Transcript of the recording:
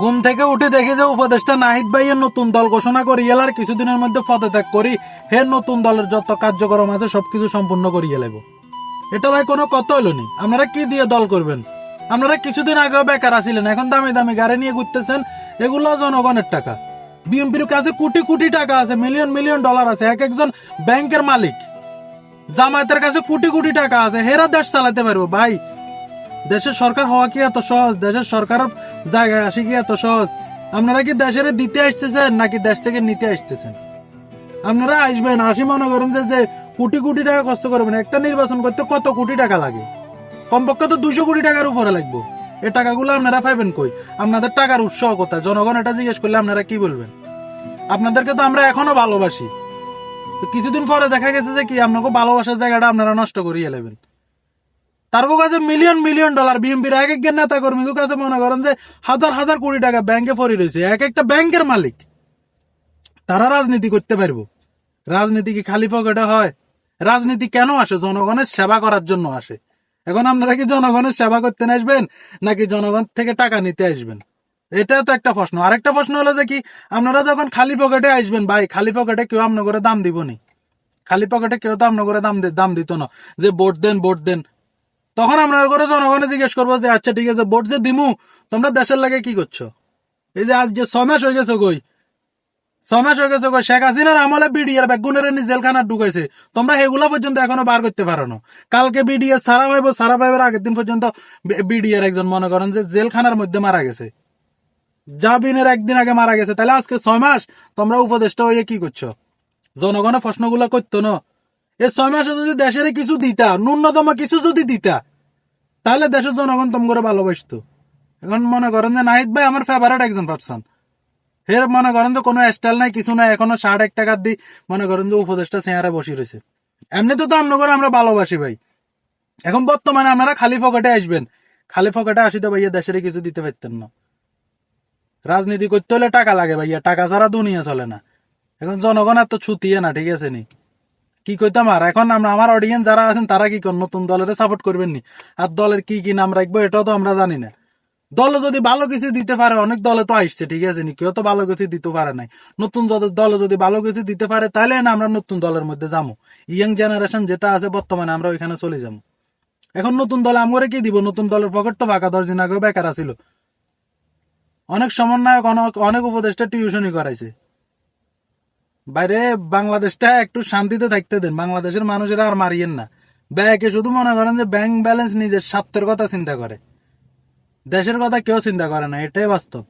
ঘুম থেকে উঠে দেখি যে উপদেষ্টা নাহিদ ভাইয়ের নতুন দল ঘোষণা করি এলার কিছুদিনের মধ্যে পদত্যাগ করি, হে নতুন দলের যত কার্যক্রম আছে সবকিছু সম্পূর্ণ করিয়ে লাগবো এটা ভাই কোনো কত হলো নি? আপনারা কি দিয়ে দল করবেন? আপনারা কিছুদিন আগেও বেকার আছিলেন, এখন দামি দামি গাড়ি নিয়ে ঘুরতেছেন, এগুলো জনগণের টাকা। বিএমপির কাছে কোটি কোটি টাকা আছে মিলিয়ন মিলিয়ন ডলার আছে, এক একজন ব্যাংকের মালিক। জামায়াতের কাছে কোটি কোটি টাকা আছে, হেরা দেশ চালাতে পারব, ভাই। দেশের সরকার হওয়া কি এত সহজ? দেশের সরকার জায়গায় আসি কি এত সহজ? আপনারা কি দেশের দিতে আসতেছেন নাকি দেশ থেকে নিতে আসতেছেন? আপনারা আসবেন, আসি মনে করেন যে কোটি কোটি টাকা খরচ করবেন। একটা নির্বাচন করতে কত কোটি টাকা লাগে? কমপক্ষে তো দুশো কোটি টাকার উপরে লাগবে। এ টাকাগুলো আপনারা পাইবেন কই? আপনাদের টাকার উৎস কোথায়? জনগণ এটা জিজ্ঞেস করলে আপনারা কি বলবেন? আপনাদেরকে তো আমরা এখনও ভালোবাসি। তো কিছুদিন পরে দেখা গেছে যে কি, আপনাকে ভালোবাসার জায়গাটা আপনারা নষ্ট করিয়ে নেবেন। তার কাছে মিলিয়ন মিলিয়ন ডলার বিএনপির এক এক নেতা কর্মী কাছে মনে করেন যে হাজার হাজার কোটি টাকা ব্যাংকে পড়ে রয়েছে। এক একটা ব্যাংকের মালিক। তারা রাজনীতি করতে পারব। রাজনীতি কি খালি পকেটে হয়? রাজনীতি কেন আসে? জনগণের সেবা করার জন্য আসে। এখন আপনারা কি জনগণের সেবা করতে আসবেন, নাকি জনগণ থেকে টাকা নিতে আসবেন? এটা তো একটা প্রশ্ন। আরেকটা প্রশ্ন হলো যে কি, আপনারা যখন খালি পকেটে আসবেন, ভাই, খালি পকেটে কেউ আপনার করে দাম দিব নি। খালি পকেটে কেউ তো আপনার করে দাম দাম দিত না। যে ভোট দেন ভোট দেন। তখন আমরা করে জনগণে জিজ্ঞেস করব যে আচ্ছা ঠিক আছে, ভোট যে দিমু, তোমরা দেশের লাগে কি করছ? এই যে আজ যে ছয় মাস হয়ে গেছে গই ছয় মাস হয়ে গেছে গই শেখ হাসিনার আমলে বিডিআর বেগুনের জেলখানা ঢুকাইছে তোমরা এগুলা পর্যন্ত এখনও বার করতে পারো না। কালকে বিডিআর সারা পাইব সারা পাইবার আগের দিন পর্যন্ত বিডিআর একজন মনে করেন যে জেলখানার মধ্যে মারা গেছে। জাবিনের একদিন আগে মারা গেছে। তাহলে আজকে ছয় মাস তোমরা উপদেষ্টা হয়ে কি করছ? জনগণের প্রশ্নগুলো করতো না। এই ছয় মাসে যদি দেশের কিছু দিতা, ন্যূনতম কিছু যদি দিতা, তাহলে দেশের জনগণ তোম করে ভালোবাসতো। এখন মনে করেন যে নাহিদ ভাই আমার ফেভারিট একজন পার্সন ফের মনে করেন যে কোনো স্টাইল নাই, কিছু নাই, এখনও ষাট এক টাকার দি মনে করেন যে উপদেশটা চেহারা বসে রয়েছে। এমনিতে তো আমরা করে আমরা ভালোবাসি ভাই। এখন বর্তমানে আপনারা খালি ফকেটে আসবেন। খালি ফকেটে আসিতে ভাইয়া দেশের কিছু দিতে পারতেন না। রাজনীতি করতে হলে টাকা লাগে ভাইয়া, টাকা ছাড়া দুনিয়া চলে না। এখন জনগণ এত ছুটিয়ে না, ঠিক আছে নি? কি কইতাম আর? এখন আমরা, আমার অডিয়েন্স যারা আছেন, তারা কি কর, নতুন দলের সাপোর্ট করবেন নি আর দলের কি কি নাম রাখব, এটাও তো আমরা জানি না। দল যদি ভালো কিছু দিতে পারে, অনেক দলে তো আসছে, ঠিক আছে? নি, কেউ তো ভালো কিছু দিতে পারে নাই। নতুন দলে যদি ভালো কিছু দিতে পারে তাহলে না আমরা নতুন দলের মধ্যে যাব ইয়াং জেনারেশন যেটা আছে, বর্তমানে আমরা ওইখানে চলে যাব এখন নতুন দলে আমরা কি দিব? নতুন দলের পকেট তো ফাঁকা দশ দিন আগেও বেকার আছিল। অনেক সমন্বয়ক, অনেক অনেক উপদেষ্টা টিউশনই করাইছে। বাইরে বাংলাদেশটা একটু শান্তিতে থাকতে দেন। বাংলাদেশের মানুষেরা আর মারিয়েন না। ব্যাংকে শুধু মনে করেন যে ব্যাংক ব্যালেন্স নিজের স্বার্থের কথা চিন্তা করে। দেশের কথা কেউ চিন্তা করে না, এটাই বাস্তব।